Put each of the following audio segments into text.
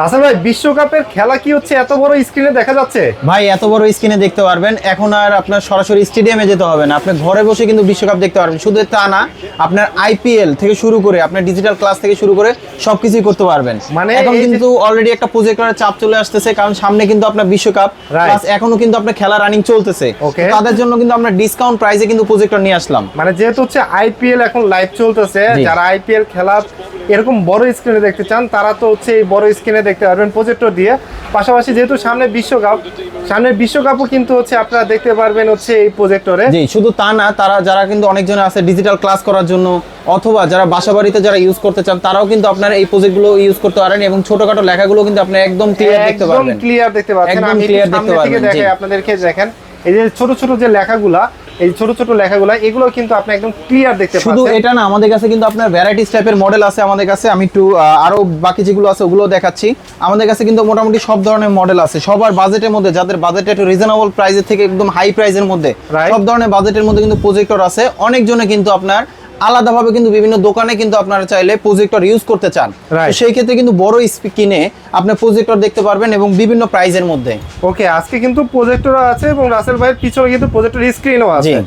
রাসেল ভাই বিশ্বকাপের খেলা কি হচ্ছে? এত বড় স্ক্রিনে দেখা যাচ্ছে? ভাই এত বড় স্ক্রিনে দেখতে পারবেন। এখন আর আপনার সরাসরি স্টেডিয়ামে যেতে হবে না। আপনি ঘরে বসে কিন্তু বিশ্বকাপ দেখতে পারবেন। শুধু তা না আপনার আইপিএল থেকে শুরু করে আপনার ডিজিটাল ক্লাস থেকে শুরু করে সবকিছুই করতে পারবেন। মানে এখন কিন্তু অলরেডি একটা প্রজেক্টরের চাপ চলে আসতেছে কারণ সামনে কিন্তু আপনার বিশ্বকাপ. প্লাস এখনও কিন্তু আপনার খেলা রানিং চলতেছে. তাদের জন্য কিন্তু আমরা ডিসকাউন্ট প্রাইসে কিন্তু প্রজেক্টর নিয়ে আসলাম। মানে যেহেতু হচ্ছে আইপিএল এখন লাইভ চলতেছে। যারা আইপিএল খেলা এরকম বড় স্ক্রিনে দেখতে চান তারা তো হচ্ছে এই বড় স্ক্রিনে দেখতে পারবেন প্রজেক্টর দিয়ে। পাশাপাশি যেহেতু সামনে বিশ্বকাপ সামনে বিশ্বকাপও কিন্তু হচ্ছে আপনারা দেখতে পারবেন হচ্ছে এই প্রজেক্টরে জি শুধু তা না তারা যারা কিন্তু অনেকজন আছে ডিজিটাল ক্লাস করার জন্য অথবা যারা বাসা বাড়িতে যারা ইউজ করতে চান তারাও কিন্তু আপনার এই প্রজেক্টগুলো ইউজ করতে পারেন এবং ছোটখাটো লেখাগুলো কিন্তু আপনি একদম ক্লিয়ার দেখতে পারবেন। একদম ক্লিয়ার দেখতে পাচ্ছেন। আমি clear দেখতে পারবেন, আপনাদেরকে দেখেন। এই যে ছোট ছোট যে লেখাগুলা এই ছোট ছোট লেখাগুলো এগুলো কিন্তু আপনি একদম ক্লিয়ার দেখতে শুধু এটা না আমাদের কাছে কিন্তু আপনার ভ্যারাইটিস টাইপের মডেল আছে আমাদের কাছে। আমি একটু আরও বাকি যেগুলো আছে ওগুলো দেখাচ্ছি। আমাদের কাছে কিন্তু মোটামুটি সব ধরনের মডেল আছে। সবার বাজেটের মধ্যে যাদের বাজেট একটু রিজনেবল প্রাইসের থেকে একদম হাই প্রাইসের মধ্যে সব ধরনের বাজেটের মধ্যে কিন্তু প্রজেক্টর আছে। অনেকজনে কিন্তু আপনার আলাদাভাবে কিন্তু বিভিন্ন দোকানে কিন্তু আপনারা চাইলে প্রজেক্টর ইউজ করতে চান. সেই ক্ষেত্রে কিন্তু বড় কিনে আপনি প্রজেক্টর দেখতে পারবেন এবং বিভিন্ন প্রাইজের মধ্যে। ওকে আজকে কিন্তু প্রজেক্টর আছে এবং রাসেল ভাইয়ের পিছনে কিন্তু প্রজেক্টর স্ক্রিনও আছে।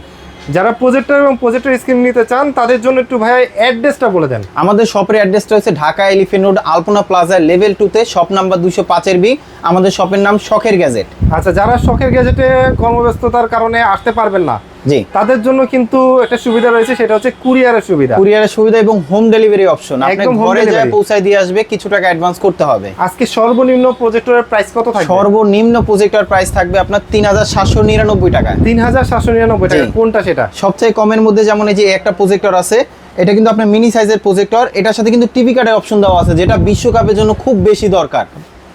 যারা প্রজেক্টর এবং প্রজেক্টর স্ক্রিন নিতে চান তাদের জন্য একটু ভাই অ্যাড্রেসটা বলে দেন। আমাদের শপের অ্যাড্রেসটা হচ্ছে Dhaka elephant road Alpana plaza level টুতে শপ নাম্বার দুশো পাঁচের বি আমাদের শপের নাম শখের গ্যাজেট আচ্ছা যারা শখের গ্যাজেটে কর্মব্যস্ততার কারণে আসতে পারবেন না জি। তাদের জন্য কিন্তু একটা সুবিধা রয়েছে সেটা হচ্ছে কুরিয়ারের সুবিধা। কুরিয়ারের সুবিধা এবং হোম ডেলিভারি অপশন আপনি ঘরে delivery। পৌঁছায় দিয়ে আসবে কিছু টাকা অ্যাডভান্স করতে হবে। আজকে সর্বনিম্ন প্রজেক্টরের প্রাইস কত থাকবে? সর্বনিম্ন প্রজেক্টর প্রাইস থাকবে আপনার তিন হাজার সাতশো নিরানব্বই টাকা তিন হাজার সাতশো নিরানব্বই টাকা। কোনটা সেটা? সবচেয়ে কমের মধ্যে যেমন এই যে একটা প্রজেক্টর আছে এটা কিন্তু আপনার মিনি সাইজের প্রজেক্টর এটার সাথে কিন্তু টিভি কার্ডের অপশন দেওয়া আছে যেটা বিশ্বকাপের জন্য খুব বেশি দরকার।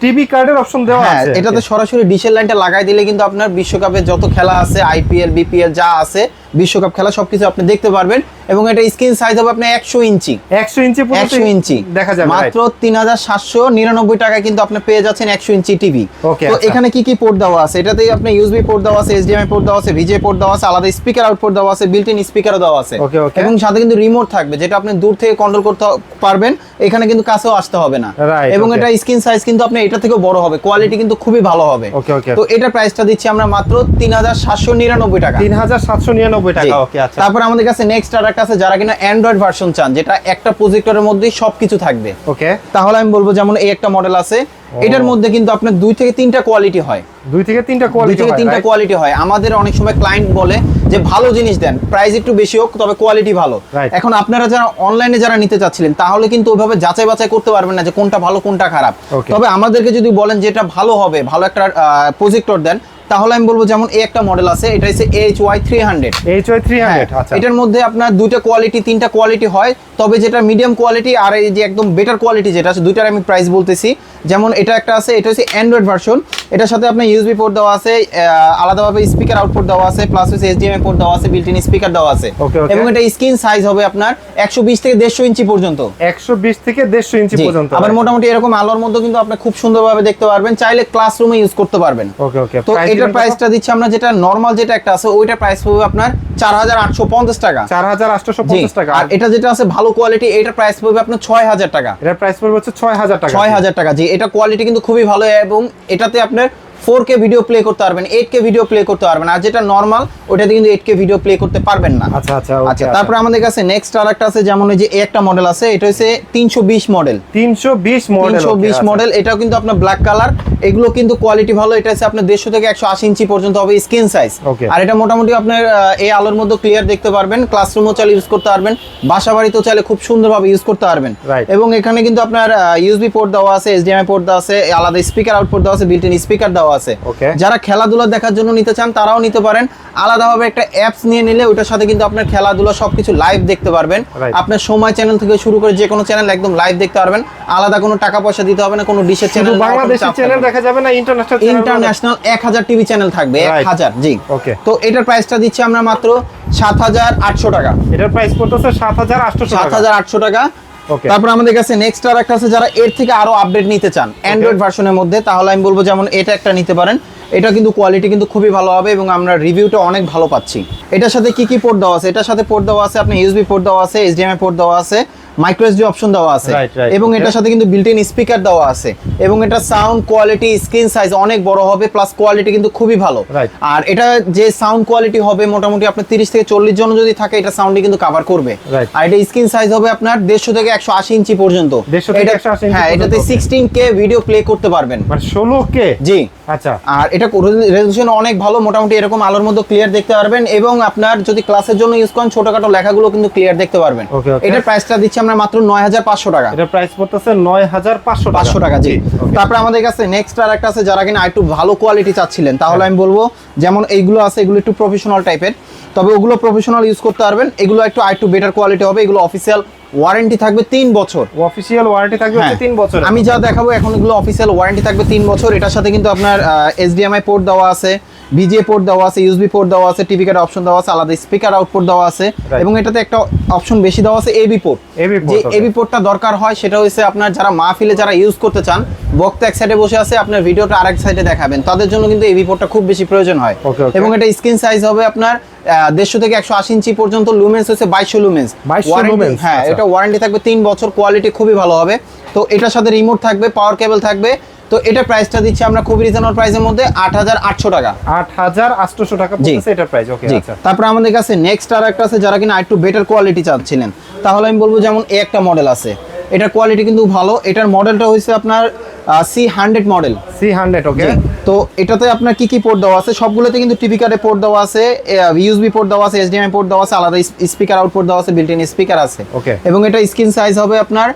টিভি কার্ডের অপশন দেওয়া হ্যাঁ আছে। এটাতে সরাসরি ডিশের লাইনটা লাগাই দিলে কিন্তু আপনার বিশ্বকাপে যত খেলা আছে আইপিএল বিপিএল যা আছে বিশ্বকাপ খেলা সবকিছু আপনি দেখতে পারবেন এবং এটা স্ক্রিন সাইজ হবে আপনার একশো ইঞ্চি। একশো ইঞ্চি একশো ইঞ্চি। দেখা যাবে মাত্র তিন হাজার সাতশো নিরানব্বই টাকায় কিন্তু আপনি পেয়ে যাচ্ছেন একশো ইঞ্চি টিভি তো আচ্ছা। এখানে কি কি পোর্ট দেওয়া আছে? এটাতে আপনি ইউএসবি পোর্ট দেওয়া আছে এইচডিএমআই পোর্ট দেওয়া আছে ভিজে পোর্ট দেওয়া আছে আলাদা স্পিকার আউটপুট দেওয়া আছে বিল্ট ইন স্পিকারও দেওয়া আছে. এবং সাথে কিন্তু রিমোট থাকবে যেটা আপনি দূর থেকে কন্ট্রোল করতে পারবেন এখানে কিন্তু কাছেও আসতে হবে না। এবং এটা স্ক্রিন সাইজ কিন্তু আপনি এটা থেকেও বড় হবে কোয়ালিটি কিন্তু খুবই ভালো হবে. তো এটার প্রাইসটা দিচ্ছি আমরা মাত্র তিন হাজার সাতশো নিরানব্বই টাকা। তিন হাজার সাতশো নিরানব্বই জি। টাকা ওকে আচ্ছা। তারপর আমাদের কাছে নেক্সট আর একটা আছে যারা কিনা অ্যান্ড্রয়েড ভার্সন চান যেটা একটা প্রজেক্টরের মধ্যেই সবকিছু থাকবে। ওকে তাহলে আমি বলব যেমন এই একটা মডেল আছে এটার মধ্যে কিন্তু আপনার দুই থেকে তিনটা কোয়ালিটি হয়। দুই থেকে তিনটা কোয়ালিটি থেকে তিনটা কোয়ালিটি হয়। আমাদের অনেক সময় ক্লায়েন্ট বলে যে ভালো জিনিস দেন প্রাইস একটু বেশি হোক তবে কোয়ালিটি ভালো। এখন আপনারা যারা অনলাইনে যারা নিতে চাচ্ছিলেন তাহলে কিন্তু ওইভাবে যাচাই বাছাই করতে পারবেন না যে কোনটা ভালো কোনটা খারাপ। তবে আমাদেরকে যদি বলেন যে এটা ভালো হবে ভালো একটা প্রজেক্টর দেন তাহলে আমি বলব যেমন এই একটা মডেল আছে এটা হচ্ছে H Y three hundred H Y three hundred আচ্ছা। এটার মধ্যে আপনার দুইটা কোয়ালিটি তিনটা কোয়ালিটি হয় তবে যেটা মিডিয়াম কোয়ালিটি আর এই যে একদম বেটার কোয়ালিটি যেটা আছে দুইটার আমি প্রাইস বলতেছি। যেমন এটা একটা আছে এটা হচ্ছে অ্যান্ড্রয়েড ভার্সন এটার সাথে আপনার ইউএসবি পোর্ট দেওয়া আছে আলাদাভাবে স্পিকার আউটপুট দেওয়া আছে প্লাস হচ্ছে এইচডিএমআই পোর্ট দেওয়া আছে বিল্ট ইন স্পিকার দেওয়া আছে. এবং এটা স্ক্রিন সাইজ হবে আপনার একশো বিশ থেকে দেড়শো ইঞ্চি পর্যন্ত। একশো বিশ থেকে দেড়শো ইঞ্চি পর্যন্ত আবার মোটামুটি এরকম আলোর মধ্যে কিন্তু আপনি খুব সুন্দরভাবে দেখতে পারবেন চাইলে ক্লাসরুমে ইউজ করতে পারবেন। ওকে ওকে তো এটার প্রাইসটা দিচ্ছি আমরা যেটা নরমাল যেটা একটা আছে ওইটার প্রাইস পড়বে আপনার চার হাজার আটশো পঞ্চাশ টাকা। চার হাজার আটশোশো জি, পঞ্চাশ টাকা। আর এটা যেটা আছে ভালো কোয়ালিটি এটার প্রাইস পড়বে আপনার ছয় হাজার টাকা। এটার প্রাইস পড়বে হচ্ছে ছয় হাজার টাকা। ছয় হাজার টাকা জি এটা কোয়ালিটি কিন্তু খুবই ভালো এবং এটাতে আপনার ফোর কে ভিডিও প্লে করতে পারবেন এইট কে ভিডিও প্লে করতে পারবেন আর যেটা নর্মাল ওটাতে কিন্তু এইট কে ভিডিও প্লে করতে পারবেন না। আচ্ছা আচ্ছা আচ্ছা তারপরে আমাদের কাছে নেক্সট আর একটা আছে যেমন ওই যে একটা মডেল আছে এটা হচ্ছে তিনশো বিশ মডেল তিনশো বিশ মডেল তিনশো বিশ মডেল এটাও কিন্তু আপনার ব্ল্যাক কালার এগুলো কিন্তু কোয়ালিটি ভালো এটা হচ্ছে আপনার দেড়শো থেকে একশো আশি ইঞ্চি পর্যন্ত হবে স্ক্রিন সাইজ আর এটা মোটামুটি আপনার এই আলোর মধ্যে ক্লিয়ার দেখতে পারবেন ক্লাসরুমও চাইলে ইউজ করতে পারবেন বাসা বাড়িতেও চাইলে খুব সুন্দরভাবে ইউজ করতে পারবেন। এবং এখানে কিন্তু আপনার ইউএসবি পোর্ট দেওয়া আছে এইচডিএমআই পোর্ট দেওয়া আছে আলাদা স্পিকার আউটপুট দেওয়া আছে বিল্ট ইন স্পিকার দেওয়া আছে। যারা খেলাধুলা দেখার জন্য নিতে চান তারাও নিতে পারেন। আলাদাভাবে একটা অ্যাপস নিয়ে নিলে ওটার সাথে কিন্তু আপনার খেলাধুলা সবকিছু লাইভ দেখতে পারবেন। আপনার সময় চ্যানেল থেকে শুরু করে যে কোনো চ্যানেল একদম লাইভ দেখতে পারবেন। আলাদা কোনো টাকা পয়সা দিতে হবে না কোনো ডিশের চ্যানেল বাংলাদেশি চ্যানেল দেখা যাবে না ইন্টারন্যাশনাল ইন্টারন্যাশনাল এক হাজার টিভি চ্যানেল থাকবে এক Right. হাজার জি। Okay. তো এটার প্রাইসটা দিচ্ছি আমরা মাত্র সাত হাজার আটশো টাকা। এটার প্রাইস পড়তেছে হাজার আটশোশো সাত হাজার আটশো টাকা। Okay. তারপর আমাদের কাছে নেক্সট আর একটা আছে যারা এর থেকে আরও আপডেট নিতে চান অ্যান্ড্রয়েড ভার্সনের মধ্যে তাহলে আমি বলব যেমন এটা একটা নিতে পারেন। এটা কিন্তু কোয়ালিটি কিন্তু খুবই ভালো হবে এবং আমরা রিভিউটা অনেক ভালো পাচ্ছি। এটার সাথে কি কি পোর্ট দেওয়া আছে? এটার সাথে পোর্ট দেওয়া আছে আপনি ইউএসবি পোর্ট দেওয়া আছে এইচডিএমআই পোর্ট দেওয়া আছে মাইক্রো এসডি অপশন দেওয়া আছে। এবং এটার সাথে কিন্তু বিল্ট ইন স্পিকার দেওয়া আছে। এবং এটা সাউন্ড কোয়ালিটি স্ক্রিন সাইজ অনেক বড় হবে প্লাস কোয়ালিটি কিন্তু খুবই ভালো। আর এটা যে সাউন্ড কোয়ালিটি হবে মোটামুটি আপনার তিরিশ থেকে চল্লিশ জন যদি থাকে এটা সাউন্ডে কিন্তু কভার করবে। আর এটা স্ক্রিন সাইজ হবে আপনার দেড়শো থেকে একশো আশি ইঞ্চি পর্যন্ত। এটা- হ্যাঁ এটাতে হবে। সিক্সটিন কে ভিডিও প্লে করতে পারবেন। মানে ষোলো কে জি। আচ্ছা। আর এটা রেজলিউশন অনেক ভালো মোটামুটি এরকম আলোর মধ্যে ক্লিয়ার দেখতে পারবেন। এবং আপনার যদি ক্লাসের জন্য ইউজ করেন ছোটখাটো লেখাগুলো কিন্তু ক্লিয়ার দেখতে পারবেন। Okay. প্রাইসটা দিচ্ছি আমরা মাত্র নয় হাজার পাঁচশো টাকা। এটা প্রাইস পড়তেছে নয় হাজার পাঁচশো পাঁচশো টাকা জি। তারপরে আমাদের কাছে নেক্সট আর একটা আছে যারা কিনা একটু ভালো কোয়ালিটি চাচ্ছিলেন। তাহলে। আমি বলব যেমন এইগুলো আছে এগুলো একটু প্রফেশনাল টাইপের তবে ওগুলো প্রফেশনাল ইউজ করতে পারবেন। এগুলো একটু আর একটু বেটার কোয়ালিটি হবে। এগুলো অফিসিয়াল ওয়ারেন্টি থাকবে তিন বছর। অফিসিয়াল ওয়ারেন্টি থাকবে হ্যাঁ। তিন বছর আমি যা দেখাবো এখন এগুলো অফিসিয়াল ওয়ারেন্টি থাকবে তিন বছর। এটার সাথে কিন্তু আপনার এইচডিএমআই পোর্ট দেওয়া আছে। ভিজিএ পোর্ট দেওয়া আছে ইউএসবি পোর্ট দেওয়া আছে টিভি কার্ড অপশন দেওয়া আছে আলাদা স্পিকার আউটপুট দেওয়া আছে এবং এটাতে একটা অপশন বেশি দেওয়া আছে এবি পোর্ট যে এবি পোর্টটা দরকার হয় সেটা হচ্ছে আপনার যারা মাহফিলে যারা ইউজ করতে চান বক্তা এক সাইডে বসে আছে আপনার ভিডিওটা আরেক সাইডে দেখাবেন। তাদের জন্য কিন্তু এবি পোর্টটা খুব বেশি প্রয়োজন হয়. এবং এটা স্ক্রিন সাইজ হবে আপনার দেড়শো থেকে একশো আশি ইঞ্চি পর্যন্ত লুমেন্স হচ্ছে বাইশশো লুমেন্স হ্যাঁ আচ্ছা। এটা ওয়ারেন্টি থাকবে তিন বছর কোয়ালিটি খুবই ভালো হবে। তো এটার সাথে রিমোট থাকবে পাওয়ার কেবল থাকবে তো এটা প্রাইসটা দিচ্ছি আমরা খুবই রিজনেবল প্রাইসের মধ্যে আট হাজার আটশো টাকা। আট হাজার আটশোশো টাকা পড়ছে পড়তেছে এটার প্রাইস ওকে আচ্ছা। তারপর আমাদের কাছে নেক্সট আর একটা আছে যারা কিনা একটু বেটার কোয়ালিটি চাচ্ছিলেন। তাহলে আমি বলব যেমন এই একটা মডেল আছে। এটার কোয়ালিটি কিন্তু ভালো। এটার মডেলটা হয়েছে আপনার C hundred model C hundred okay তো এটাতে আপনার কি কি পোর্ট দেওয়া আছে? সবগুলোতে কিন্তু টিভি কার্ডে পোর্ট দেওয়া আছে ইউএসবি পোর্ট দেওয়া আছে এইচডিএমআই পোর্ট দেওয়া আছে আলাদা স্পিকার আউটপুট দেওয়া আছে বিল্ট-ইন স্পিকার আছে। ওকে এবং এটা স্ক্রিন সাইজ হবে আপনার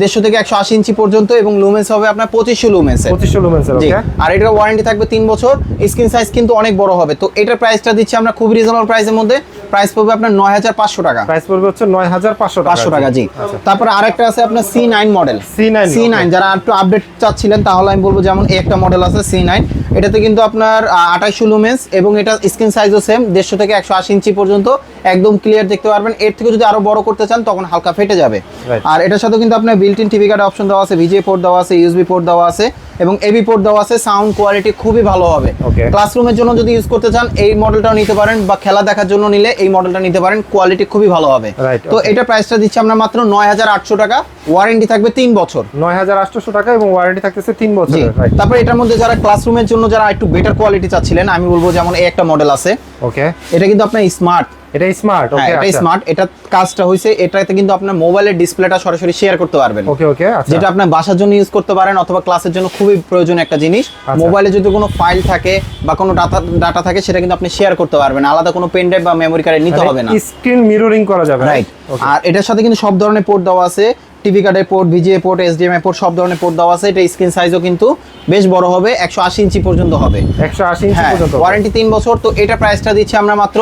দেড়শো থেকে একশো আশি ইঞ্চি পর্যন্ত এবং লুমেন্স হবে আপনার পঁচিশশো লুমেন্স পঁচিশশো লুমেন্সের জি। ওকে আর এটার ওয়ারেন্টি থাকবে তিন বছর স্ক্রিন সাইজ কিন্তু অনেক বড় হবে। তো এটার প্রাইসটা দিচ্ছি আমরা খুব রিজনেবল প্রাইসের মধ্যে। প্রাইস পড়বে আপনার নয় হাজার পাঁচশো টাকা। প্রাইস পড়বে হচ্ছে নয় হাজার পাঁচশো টাকা পাঁচশো টাকা জি। আচ্ছা। তারপরে আরেকটা আছে আপনার C nine model C9 C nine যারা একটু আপডেট চাচ্ছিলেন তাহলে আমি বলব যেমন এই একটা মডেল আছে সি নাইন এটাতে কিন্তু আপনার আঠাইশো লুমেন্স এবং এটা স্ক্রিন সাইজও সেম দেড়শো থেকে একশো আশি ইঞ্চি পর্যন্ত। একদম ক্লিয়ার দেখতে পারবেন। এর থেকে যদি আরও বড় করতে চান তখন হালকা ফেটে যাবে। আর এটার সাথে কিন্তু আপনার built in TV card option দেওয়া আছে ভিজিএ পোর্ট দেওয়া আছে ইউএসবি পোর্ট দেওয়া আছে। এবং এবি পোর্ট দেওয়া আছে সাউন্ড কোয়ালিটি খুবই ভালো হবে. ক্লাসরুমের জন্য যদি ইউজ করতে চান এই মডেলটাও নিতে পারেন বা খেলা দেখার জন্য নিলে এই মডেলটা নিতে পারেন কোয়ালিটি খুবই ভালো হবে। তো. এটা প্রাইসটা দিচ্ছি আমরা মাত্র নয় হাজার আটশো টাকা ওয়ারেন্টি থাকবে তিন বছর। নয় হাজার আটশোশো টাকা এবং ওয়ারেন্টি থাকতেছে তিন রাইট তারপরে এটার মধ্যে যারা ক্লাসরুমের জন্য যারা একটু বেটার কোয়ালিটি চাচ্ছিলেন আমি বলব যেমন এই একটা মডেল আছে। ওকে এটা কিন্তু আপনার স্মার্ট এটা স্মার্ট হ্যাঁ ওকে এটা আচ্ছা। স্মার্ট এটা কাজটা হয়েছে এটাতে কিন্তু আপনার মোবাইলের ডিসপ্লেটা সরাসরি শেয়ার করতে পারবেন। ওকে ওকে আচ্ছা। যেটা আপনার বাসার জন্য ইউজ করতে পারেন অথবা ক্লাসের জন্য খুবই প্রয়োজনীয় একটা জিনিস। আচ্ছা। মোবাইলে যদি কোনো ফাইল থাকে বা কোনো ডাটা ডাটা থাকে সেটা কিন্তু আপনি শেয়ার করতে পারবেন। আলাদা কোনো পেন ড্রাইভ বা মেমোরি কার্ডে নিতে হবে না। স্ক্রিন মিররিং করা যাবে রাইট আর এটার সাথে কিন্তু সব ধরনের পোর্ট দেওয়া আছে। টিভি কার্ডের port VGA port HDMI port সব ধরনের পোর্ট দেওয়া আছে। এটা স্ক্রিন সাইজও কিন্তু বেশ বড় হবে একশো আশি ইঞ্চি পর্যন্ত হবে। একশো আশি ইঞ্চি হ্যাঁ পর্যন্ত ওয়ারেন্টি তিন বছর। তো এটা প্রাইসটা দিচ্ছি আমরা মাত্র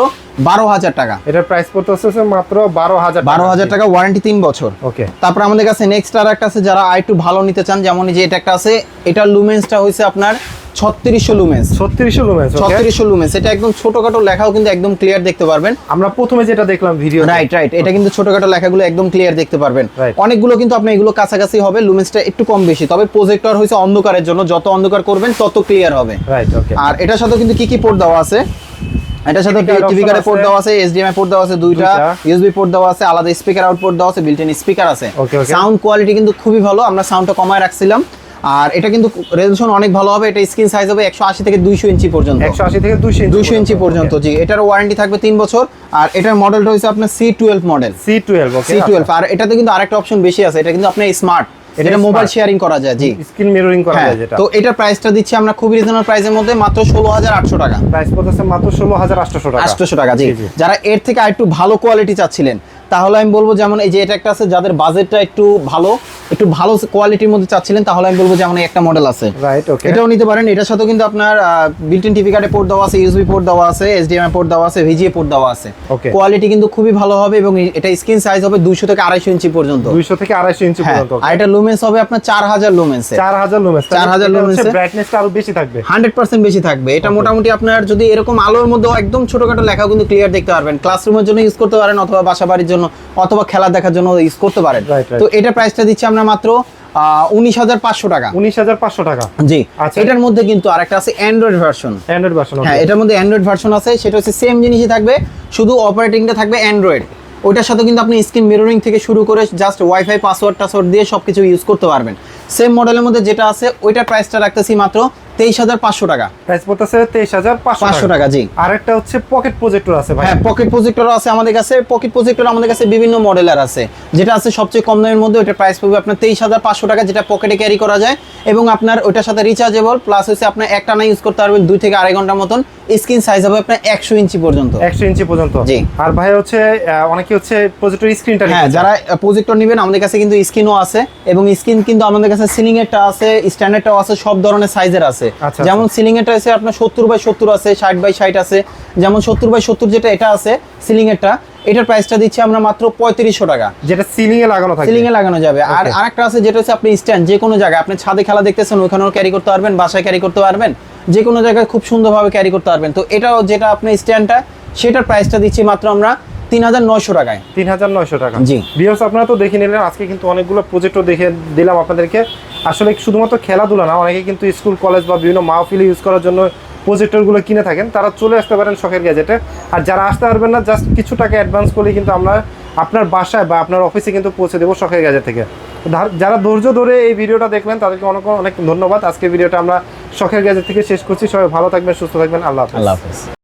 বারো হাজার টাকা। এটার প্রাইস পড়তে মাত্র বারো হাজার বারো হাজার টাকা ওয়ারেন্টি তিন বছর। ওকে তারপর আমাদের কাছে নেক্সট আর একটা আছে যারা আর একটু ভালো নিতে চান যেমন যে এটা একটা আছে এটার লুমেন্সটা হয়েছে আপনার ছত্রিশশো লুমেন্স ছত্রিশশো লুমেন্স ওকে ছত্রিশশো লুমেন্স এটা একদম ছোটখাটো লেখাও কিন্তু একদম ক্লিয়ার দেখতে পারবেন। আমরা প্রথমে যেটা দেখলাম ভিডিও রাইট রাইট এটা কিন্তু ছোটখাটো লেখাগুলো একদম ক্লিয়ার দেখতে পারবেন। অনেকগুলো কিন্তু আপনি এগুলো কাছাকাছি হবে লুমেন্সটা একটু কম বেশি তবে প্রজেক্টর হয়েছে অন্ধকারের জন্য যত অন্ধকার করবেন তত ক্লিয়ার হবে। রাইট ওকে আর এটার সাথে কিন্তু কি কি পোর্ট দেওয়া আছে? এটার সাথে টিভি কার্ডে পোর্ট। দেওয়া আছে এইচডিএমআই পোর্ট দেওয়া আছে দুইটা। ইউএসবি পোর্ট দেওয়া আছে আলাদা স্পিকার আউটপুট দেওয়া আছে বিল্ট-ইন স্পিকার আছে. সাউন্ড কোয়ালিটি কিন্তু খুবই ভালো আমরা সাউন্ডটা কমায় রাখছিলাম। আর এটা কিন্তু রেজলিউশন অনেক ভালো হবে এটা স্ক্রিন সাইজ হবে একশো আশি থেকে দুইশো ইঞ্চি পর্যন্ত। একশো আশি থেকে দুইশো দুইশো ইঞ্চি পর্যন্ত জি এটার ওয়ারেন্টি থাকবে তিন বছর আর এটার মডেলটা হচ্ছে আপনার C twelve model C twelve okay C twelve আর এটাতে কিন্তু আরেকটা অপশন বেশি আছে এটা কিন্তু আপনার স্মার্ট এটা মোবাইল শেয়ারিং করা যায় জি। স্ক্রিন মিররিং করা হ্যাঁ যায় যেটা। তো এটার প্রাইসটা দিচ্ছি আমরা খুবই রিজনেবল প্রাইসের মধ্যে মাত্র ষোলো হাজার আটশো টাকা। প্রাইস পড়তেছে মাত্র ষোলো হাজার আটশোশো টাকা। আটশোশো টাকা জি। জি, জি। যারা এর থেকে আরেকটু ভালো কোয়ালিটি চাচ্ছিলেন তাহলে আমি বলব যেমন এই যে এটা একটা আছে যাদের বাজেটটা একটু ভালো একটু ভালো কোয়ালিটির মধ্যে চাচ্ছিলেন তাহলে আমি বলব যেমন একটা মডেল আছে। রাইট ওকে এটাও নিতে পারেন এটার সাথে কিন্তু আপনার বিল্ট-ইন টিভি কার্ডে পোর্ট দেওয়া আছে ইউএসবি পোর্ট দেওয়া আছে এইচডিএমআই পোর্ট দেওয়া আছে ভিজিএ পোর্ট দেওয়া আছে. কোয়ালিটি কিন্তু খুবই ভালো হবে এবং এটা স্ক্রিন সাইজ হবে দুইশো থেকে আড়াইশো ইঞ্চি পর্যন্ত। দুইশো থেকে আড়াইশো ইঞ্চি হ্যাঁ পর্যন্ত আর এটা লুমেন্স হবে আপনার চার হাজার লুমেন্সে চার হাজার লুমেন্স 4000 lumens এ? ব্রাইটনেসটা আরও বেশি থাকবে। হান্ড্রেড পার্সেন্ট বেশি থাকবে। এটা মোটামুটি আপনার যদি এরকম আলোর মধ্যে একদম ছোটখাটো লেখা কিন্তু ক্লিয়ার দেখতে পারবেন। ক্লাসরুমের জন্য ইউজ করতে পারেন অথবা বাসা বাড়ির জন্য অথবা খেলা দেখার জন্য ইউজ করতে পারেন. তো এটা প্রাইসটা দিচ্ছি আমরা মাত্র উনিশ হাজার পাঁচশো টাকা। উনিশ হাজার পাঁচশো টাকা। জি আচ্ছা। এটার মধ্যে কিন্তু আরেকটা আছে অ্যান্ড্রয়েড ভার্সন অ্যান্ড্রয়েড ভার্সন হ্যাঁ এটার মধ্যে অ্যান্ড্রয়েড ভার্সন আছে সেটা হচ্ছে সেম জিনিসই থাকবে শুধু অপারেটিংটা থাকবে অ্যান্ড্রয়েড ওইটার সাথে কিন্তু আপনি স্ক্রিন মিররিং থেকে শুরু করে জাস্ট ওয়াইফাই পাসওয়ার্ড টাসওয়ার্ড দিয়ে সব কিছু ইউজ করতে পারবেন। সেম মডেলের মধ্যে যেটা আছে ওইটার প্রাইসটা রাখতেছি মাত্র তেইশ হাজার পাঁচশো টাকা। প্রাইস পড়তেছে তেইশ হাজার পাঁচশো টাকা। জি। আরেকটা হচ্ছে পকেট প্রজেক্টর আছে হ্যাঁ পকেট প্রজেক্টর আছে আমাদের কাছে। পকেট প্রজেক্টর আমাদের কাছে বিভিন্ন মডেলের আছে। যেটা আছে সবচেয়ে কম দামের মধ্যে ওইটার প্রাইস পড়বে আপনার তেইশ হাজার পাঁচশো টাকা যেটা পকেটে ক্যারি করা যায়। এবং আপনার ওইটার সাথে রিচার্জেবল প্লাস হচ্ছে আপনার একটা না ইউজ করতে পারবেন দুই থেকে আড়াই ঘণ্টার মতন। স্ক্রিন সাইজ হবে আপনার একশো ইঞ্চি পর্যন্ত। একশো ইঞ্চি পর্যন্ত। জি। আর ভাই হচ্ছে অনেকে হচ্ছে প্রজেক্টর স্ক্রিনটা হ্যাঁ যারা প্রজেক্টর নেবেন আমাদের কাছে কিন্তু স্ক্রিনও আছে। এবং স্ক্রিন কিন্তু আমাদের কাছে সিলিং এরটা আছে স্ট্যান্ডার্ডটাও আছে সব ধরনের সাইজের আছে। যেমন সিলিং এরটা আছে আপনার সত্তর বাই সত্তর আছে ষাট বাই ষাট আছে। যেমন সত্তর বাই সত্তর যেটা এটা আছে সিলিং এরটা। এটার প্রাইসটা দিচ্ছি আমরা মাত্র পঁয়ত্রিশশো টাকা। যেটা সিলিং এ লাগানো থাকে। সিলিং এ লাগানো যাবে। আর আরেকটা আছে যেটা হচ্ছে আপনি স্ট্যান্ড যে কোনো জায়গায়। আপনি ছাদে খেলা দেখতেছেন ওখানেও ক্যারি করতে পারবেন বাসায় ক্যারি করতে পারবেন। যে কোনো জায়গায় খুব সুন্দরভাবে ক্যারি করতে পারবেন। তো এটাও যেটা আপনি স্ট্যান্ডটা সেটার প্রাইসটা দিচ্ছি মাত্র আমরা তিন হাজার নয়শো টাকায়। তিন হাজার নয়শো টাকা। জি। ভিউয়ার্স আপনারা তো দেখে নিলেন আজকে কিন্তু অনেকগুলো প্রজেক্টর দেখে দিলাম আপনাদেরকে। আসলে শুধুমাত্র খেলাধুলা না অনেকে কিন্তু স্কুল কলেজ বা বিভিন্ন মাহফিলে ইউজ করার জন্য প্রজেক্টরগুলো কিনে থাকেন। তারা চলে আসতে পারেন শখের গ্যাজেটে আর যারা আসতে পারবেন না জাস্ট কিছু টাকা অ্যাডভান্স করলে কিন্তু আমরা আপনার বাসায় বা আপনার অফিসে কিন্তু পৌঁছে দেবো শখের গ্যাজেট থেকে। যারা ধৈর্য ধরে এই ভিডিওটা দেখলেন তাদেরকে অনেক অনেক ধন্যবাদ। আজকে ভিডিওটা আমরা শখের গ্যাজেট থেকে শেষ করছি। সবাই ভালো থাকবেন সুস্থ থাকবেন। আল্লাহ আল্লাহ হাফেজ।